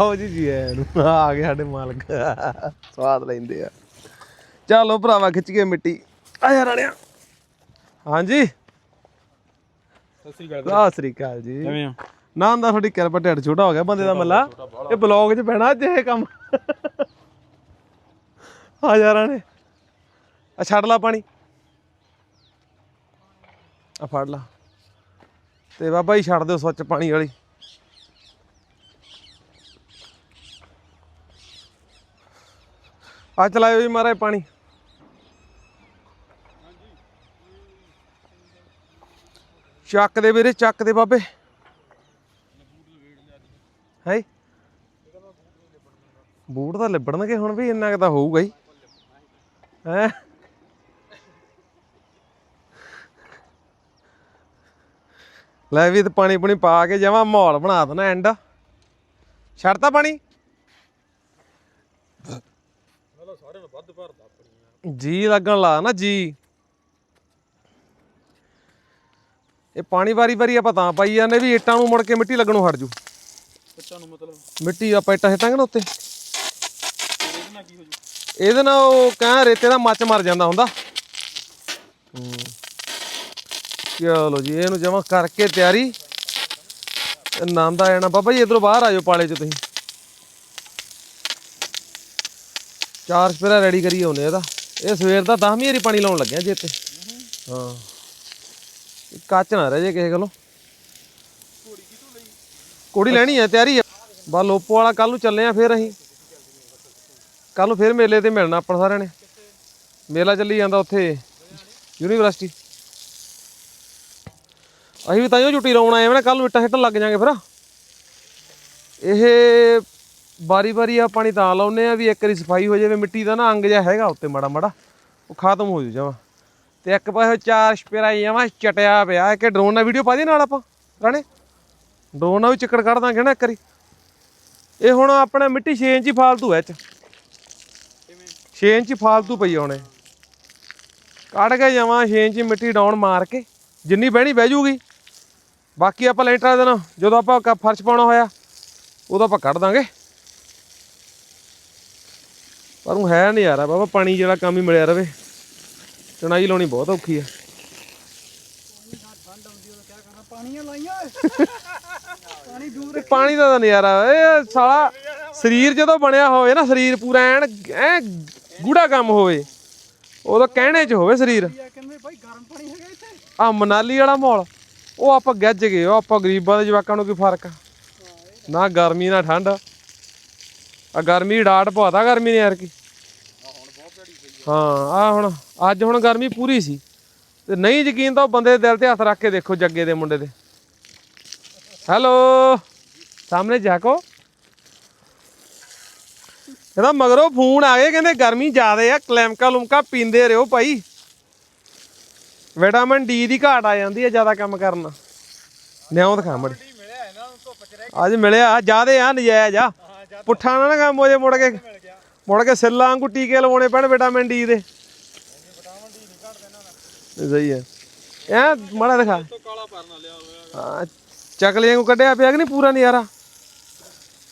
ਆਓ ਜੀ ਜੀ ਆਇਆਂ ਨੂੰ। ਆ ਗਏ ਸਾਡੇ ਮਾਲਕ। ਸਵਾਦ ਲੈਂਦੇ ਆ। ਚਲੋ ਭਰਾਵਾ ਖਿੱਚ ਕੇ ਮਿੱਟੀ। ਆ ਯਾਰ ਆਣਿਆ। ਹਾਂਜੀ। ਸਤਿ ਸ੍ਰੀ ਅਕਾਲ ਸਤਿ ਸ੍ਰੀ ਅਕਾਲ ਜੀ। ਕਿਵੇਂ ਹੋ? ਨਾ ਹੁੰਦਾ ਤੁਹਾਡੀ ਕਿਰਪਾ ਢਿੱਡ ਛੋਟਾ ਹੋ ਗਿਆ ਬੰਦੇ ਦਾ ਮੱਲਾ। ਇਹ ਬਲੌਗ 'ਚ ਪੈਣਾ ਅੱਜ ਇਹ ਕੰਮ। ਆ ਯਾਰਾਂ ਨੇ ਆ ਛੱਡ ਲਾ ਪਾਣੀ। ਆ ਫੜ ਲਾ। ਤੇ ਬਾਬਾ ਜੀ ਛੱਡ ਦਿਓ ਸਵੱਚ ਪਾਣੀ ਵਾਲੀ। ਆ ਚਲਾਇਓ ਜੀ ਮਹਾਰਾਜ ਪਾਣੀ। ਚੱਕ ਦੇ ਵੀਰੇ, ਚੱਕ ਦੇ ਬਾਬੇ। ਹੈ? ਬੂਟ ਤਾਂ ਲਿਬੜਨਗੇ ਹੁਣ ਵੀ, ਇੰਨਾ ਕੁ ਤਾਂ ਹੋਊਗਾ ਹੀ। ਹੈ? ਲੈ ਵੀ ਤੇ ਪਾਣੀ ਪੁਣੀ ਪਾ ਕੇ ਜਮਾ ਮਾਹੌਲ ਬਣਾ ਦੇਣਾ ਐਂਡ ਛੱਡਤਾ ਪਾਣੀ? ਸਾਰਿਆਂ ਨੂੰ ਵੱਧ ਭਰਦਾ ਆਪਣੀ ਜੀ ਲੱਗਣ ਲਾ ਨਾ ਜੀ। ਇਹ ਪਾਣੀ ਵਾਰੀ ਵਾਰੀ ਆਪਾਂ ਤਾਂ ਪਾਈ ਜਾਂਦੇ ਵੀ ਇੱਟਾਂ ਨੂੰ ਮੁੜ ਕੇ ਮਿੱਟੀ ਲੱਗਣੋਂ ਹਟ ਜੂ। ਬੱਚਾ ਨੂੰ ਮਤਲਬ? ਮਿੱਟੀ ਆਪਾਂ ਇੱਟਾਂ ਹਿੱਟਾਂਗੇ ਨਾ ਉੱਤੇ। ਇਹਦੇ ਨਾਲ ਕੀ ਹੋ ਜੂ? ਇਹਦੇ ਨਾਲ ਉਹ ਕਹਿ ਰੇਤੇ ਦਾ ਮੱਚ ਮਰ ਜਾਂਦਾ ਹੁੰਦਾ। ਹੂੰ। ਚਲੋ ਜੀ ਇਹਨੂੰ ਜਮਾ ਕਰਕੇ ਤਿਆਰੀ। ਤੇ ਆਨੰਦ ਆ ਜਾਣਾ ਬਾਬਾ ਜੀ ਇਧਰੋਂ ਬਾਹਰ ਆ ਜਾਓ ਪਾਲੇ ਚ ਤੁਸੀਂ। ਚਾਰ ਸਪੇਰਾ ਰੈਡੀ ਕਰੀ ਆਉਨੇ ਇਹਦਾ ਇਹ ਸਵੇਰ ਦਾ 10ਵੀਂ ਵਾਰੀ ਪਾਣੀ ਲਾਉਣ ਲੱਗਿਆ ਜੇ ਤੇ ਹਾਂ। ਕੱਚ ਨਾ ਰਹਿ ਜੇ ਕਿਸੇ ਕੋਲੋਂ। ਕੋੜੀ ਲੈਣੀ ਹੈ ਤਿਆਰੀ ਹੈ ਬਾ ਲੋਪੋ ਵਾਲਾ ਕੱਲ ਨੂੰ ਚੱਲੇ ਆ ਫਿਰ ਅਸੀਂ। ਕੱਲ ਨੂੰ ਫਿਰ ਮੇਲੇ ਤੇ ਮਿਲਣਾ ਆਪਾਂ ਸਾਰਿਆਂ ਨੇ। ਮੇਲਾ ਚੱਲੀ ਜਾਂਦਾ ਉੱਥੇ, ਯੂਨੀਵਰਸਿਟੀ। ਅਸੀਂ ਵੀ ਤਾਈਓ ਛੁੱਟੀ ਲਾਉਣ ਆਏ ਹਾਂ ਨਾ ਕੱਲ ਨੂੰ ਇੱਟਾਂ ਹਿੱਟਣ ਲੱਗ ਜਾਾਂਗੇ ਫਿਰ। ਇਹ ਬਾਰੀ ਬਾਰੀ ਆ ਪਾਣੀ ਤਾਂ ਲਾਉਨੇ ਆ ਵੀ ਇੱਕ ਵਾਰੀ ਸਫ਼ਾਈ ਹੋ ਜਾਵੇ, ਮਿੱਟੀ ਦਾ ਨਾ ਅੰਗ ਜਿਹਾ ਹੈਗਾ ਉੱਤੇ ਮਾੜਾ ਮਾੜਾ, ਉਹ ਖਤਮ ਹੋ ਜੂ ਜਾਵਾ ਤੇ ਇੱਕ ਪਾਸੇ ਚਾਰ ਸਪੇਰਾ ਜਾਵਾ ਚਟਿਆ ਪਿਆ, ਇੱਕ ਡਰੋਨ ਨਾਲ ਵੀਡੀਓ ਪਾ ਦੇ ਨਾਲ ਆਪਾਂ, ਰਾਣੇ? ਡਰੋਨ ਨਾਲ ਵੀ ਚਿੱਕੜ ਕੱਢ ਦਾਂਗੇ ਨਾ ਇੱਕ ਵਾਰੀ। ਇਹ ਹੁਣ ਆਪਣਾ ਮਿੱਟੀ 6 ਇੰਚ ਹੀ ਫਾਲਤੂ ਹੈ ਚ। 6 ਇੰਚ ਫਾਲਤੂ ਪਈ ਆ ਹੁਣ ਕੱਢ ਕੇ ਜਾਵਾਂ 6 ਇੰਚ ਮਿੱਟੀ ਡਾਊਨ ਮਾਰ ਕੇ, ਜਿੰਨੀ ਬਹਿਣੀ ਬਹਿ ਜੂਗੀ। ਬਾਕੀ ਆਪਾਂ ਲੈਂਟਰ ਦੇ ਨਾਲ, ਜਦੋਂ ਆਪਾਂ ਕ- ਫਰਸ਼ ਪਾਉਣਾ ਹੋਇਆ, ਉਦੋਂ ਆਪਾਂ ਕੱਢ ਦਾਂਗੇ। ਪਰ ਉਹ ਹੈ ਨਜ਼ਾਰਾ ਬਾਬਾ ਪਾਣੀ ਜਿਹੜਾ ਕੰਮ ਹੀ ਮਿਲਿਆ ਰਵੇ। ਚਣਾਈ ਲਾਉਣੀ ਬਹੁਤ ਔਖੀ ਆ। ਪਾਣੀ ਦਾ ਤਾਂ ਨਜ਼ਾਰਾ ਇਹ ਸਾਲਾ ਸਰੀਰ ਜਦੋਂ ਬਣਿਆ ਹੋਵੇ ਨਾ, ਸਰੀਰ ਪੂਰਾ ਐਨ, ਐ ਗੂੜਾ ਕੰਮ ਹੋਵੇ। ਉਦੋਂ ਕਹਿਣੇ 'ਚ ਹੋਵੇ ਸਰੀਰ। ਆ ਆ ਮਨਾਲੀ ਵਾਲਾ ਮਾਹੌਲ, ਉਹ ਆਪਾਂ ਗੱਜ ਗਏ, ਉਹ ਆਪਾਂ ਗਰੀਬਾਂ ਦੇ ਜਵਾਕਾਂ ਨੂੰ ਕੀ ਫ਼ਰਕ ਆ? ਨਾ ਗਰਮੀ, ਨਾ ਠੰਡ। ਆ ਗਰਮੀ ਡਾਟ ਪਵਾਤਾ ਗਰਮੀ ਨੇ ਯਾਰ ਕੀ। ਹਾਂ ਆ ਹੁਣ ਅੱਜ ਹੁਣ ਗਰਮੀ ਪੂਰੀ ਸੀ। ਤੇ ਨਹੀਂ ਯਕੀਨ ਤਾਂ ਬੰਦੇ ਦੇ ਦਿਲ ਤੇ ਹੱਥ ਰੱਖ ਕੇ ਦੇਖੋ ਜੱਗੇ ਦੇ ਮੁੰਡੇ ਦੇ। ਹੈਲੋ ਸਾਹਮਣੇ ਜਾਕੋ। ਇਹਦਾ ਮਗਰੋਂ ਫੋਨ ਆ ਗਏ ਕਹਿੰਦੇ ਗਰਮੀ ਜ਼ਿਆਦੇ ਆ ਕਲੈਮਕਾ ਲੁਮਕਾ ਪੀਂਦੇ ਰਹੋ ਭਾਈ। ਵਿਟਾਮਿਨ ਡੀ ਦੀ ਘਾਟ ਆ ਜਾਂਦੀ ਹੈ ਜ਼ਿਆਦਾ ਕੰਮ ਕਰਨ। ਨਿਆਉ ਦਿਖਾ ਮੜੀ। ਅੱਜ ਮਿਲਿਆ ਜਿਆਦੇ ਆ ਨਜਾਇਜ਼ ਆ। ਪੁੱਠਾ ਨਾ ਨਾ ਕੰਮ ਹੋ ਜੇ ਮੁੜ ਕੇ। ਮੁੜ ਕੇ ਸਿੱਲਾਂ ਵਾਂਗੂ ਟੀਕੇ ਲਵਾਉਣੇ ਪੈਣ ਵਿਟਾਮਿਨ ਡੀ ਦੇ। ਸਹੀ ਹੈ। ਇਹ ਮਾੜਾ ਦਿਖਾ। ਹਾਂ ਚਕਲੇ ਨੂੰ ਕੱਢਿਆ ਪਿਆ ਕਿ ਨਹੀਂ ਪੂਰਾ ਨਜ਼ਾਰਾ?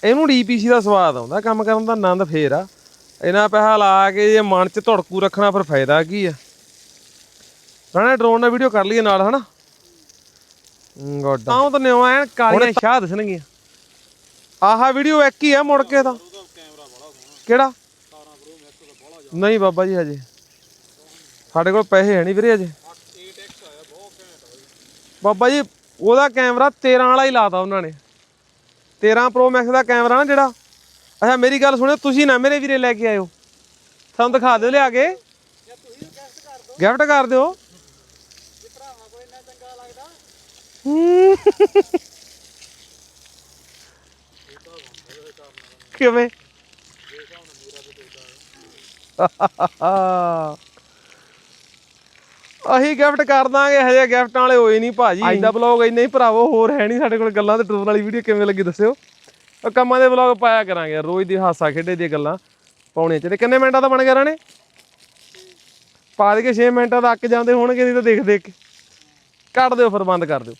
ਇਹਨੂੰ ਡੀਪੀਸੀ ਦਾ ਸਵਾਦ ਆਉਂਦਾ ਕੰਮ ਕਰਨ ਦਾ ਆਨੰਦ ਫੇਰ ਆ। ਇਹਨਾਂ ਪੈਸਾ ਲਾ ਕੇ ਜੇ ਮਨ 'ਚ ਧੜਕੂ ਰੱਖਣਾ ਫਿਰ ਫਾਇਦਾ ਕੀ ਆ? ਰਾਣਾ ਡਰੋਨ ਨਾਲ ਵੀਡੀਓ ਕਰ ਲਈਏ ਨਾਲ ਹਨਾ? ਗੋਡ। ਤਾਂ ਤਾਂ ਨਿਉ ਐਨ ਕਾਲੀਆਂ ਸ਼ਾਹ ਦਿਸਣਗੀਆਂ। ਆਹਾ ਵੀਡੀਓ ਇੱਕ ਹੀ ਆ ਮੁੜ ਕੇ ਤਾਂ। ਕਿਹੜਾ 17 ਪ੍ਰੋ ਮੈਕਸ ਦਾ ਬੜਾ ਨਹੀਂ ਬਾਬਾ ਜੀ, ਹਜੇ। ਸਾਡੇ ਕੋਲ ਪੈਸੇ ਹੈ ਨਹੀਂ ਵੀਰੇ ਅਜੇ ਬਾਬਾ ਜੀ, ਉਹਦਾ ਕੈਮਰਾ 13 ਵਾਲਾ ਹੀ ਲਾਤਾ ਉਹਨਾਂ ਨੇ। 13 ਪ੍ਰੋ ਮੈਕਸ ਦਾ ਕੈਮਰਾ ਨਾ ਜਿਹੜਾ। ਅੱਛਾ, ਮੇਰੀ ਗੱਲ ਸੁਣਿਓ, ਤੁਸੀਂ ਨਾ ਮੇਰੇ ਵੀਰੇ ਲੈ ਕੇ ਆਇਓ। ਸਾਨੂੰ ਦਿਖਾ ਦਿਓ ਲਿਆ ਕੇ। ਗਿਫਟ ਕਰ ਦਿਓ। ਕਿਵੇਂ? ਅਸੀਂ ਗਿਫਟ ਕਰ ਦਾਂਗੇ ਹਜੇ ਗਿਫਟਾਂ ਵਾਲੇ ਹੋਏ ਨਹੀਂ ਭਾਜੀ। ਅੱਜ ਦਾ ਬਲੌਗ ਇੰਨਾ ਹੀ ਭਰਾਵੋ ਹੋਰ ਹੈ ਨਹੀਂ ਸਾਡੇ ਕੋਲ ਗੱਲਾਂ ਤੇ ਟੂਰ ਵਾਲੀ ਵੀਡੀਓ ਕਿਵੇਂ ਲੱਗੀ ਦੱਸਿਓ। ਉਹ ਕੰਮਾਂ ਦੇ ਬਲੌਗ ਪਾਇਆ ਕਰਾਂਗੇ ਰੋਜ਼ ਦੀ ਹਾਸਾ ਖੇਡੇ ਦੀਆਂ ਗੱਲਾਂ ਪਾਉਣੀਆਂ ਚਾਹੀਦੇ ਕਿੰਨੇ ਮਿੰਟਾਂ ਦਾ ਬਣ ਗਿਆ ਰਾਣੇ? ਪਾ ਦੇ ਕੇ 6 ਮਿੰਟਾਂ ਦਾ ਅੱਕ ਜਾਂਦੇ ਹੋਣਗੇ ਨਹੀਂ ਤਾਂ ਦੇਖ ਦੇਖ ਕੇ। ਕੱਟ ਦਿਓ ਫਿਰ ਬੰਦ ਕਰ ਦਿਓ।